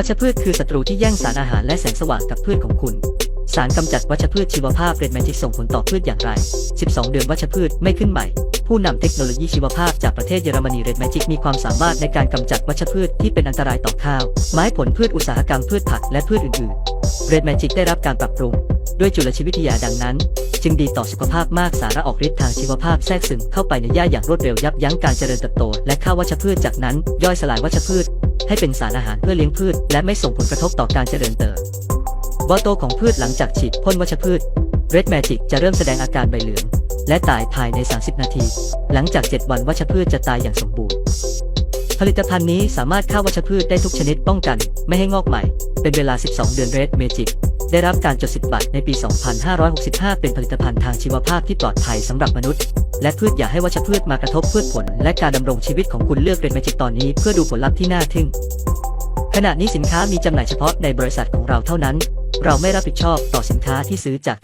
วัชพืชคือศัตรูที่แย่งสารอาหารและแสงสว่างกับพืชของคุณ สารกำจัดวัชพืชชีวภาพเรดแมจิกส่งผลต่อพืชอย่างไร 12 เดือนวัชพืชไม่ขึ้นใหม่ ผู้นำเทคโนโลยีชีวภาพจากประเทศเยอรมนีเรดแมจิกมีความสามารถในการกำจัดวัชพืชที่เป็นอันตรายต่อข้าว ไม้ผลพืชอุตสาหกรรมพืชผักและพืชอื่นๆเรดแมจิกได้รับการปรับปรุงด้วยจุลชีววิทยาดังนั้น จึงดีต่อสุขภาพมากสาระออกฤทธิ์ทางชีวภาพแทรกซึมเข้าไปในหญ้าอย่างรวดเร็วยับยั้งการเจริญเติบโต และฆ่าวัชพืชจากนั้น ย่อยสลายวัชพืช ให้เป็นสารอาหารเพื่อเลี้ยงพืช และไม่ส่งผลกระทบต่อการเจริญเติบโตของพืชหลังจากฉีดพ่นวัชพืช Red Magic จะเริ่มแสดงอาการใบเหลือง และตายภายใน 30 นาที หลังจาก 7 วันวัชพืชจะตายอย่างสมบูรณ์ ผลิตภัณฑ์นี้สามารถฆ่าวัชพืชได้ทุกชนิดป้องกัน ไม่ให้งอกใหม่ เป็นเวลา 12 เดือน Red Magic ได้รับการจดสิทธิบัตรในปี 2565 เป็นผลิตภัณฑ์ทางชีวภาพที่ปลอดภัยสำหรับมนุษย์ และพืชอย่าให้วัชพืชมากระทบพืชผล และการดำรงชีวิตของคุณเลือกเป็นเมจิกตอนนี้เพื่อดูผลลัพธ์ที่น่าทึ่ง ขณะนี้สินค้ามีจำหน่ายเฉพาะในบริษัทของเราเท่านั้น เราไม่รับผิดชอบต่อสินค้าที่ซื้อจาก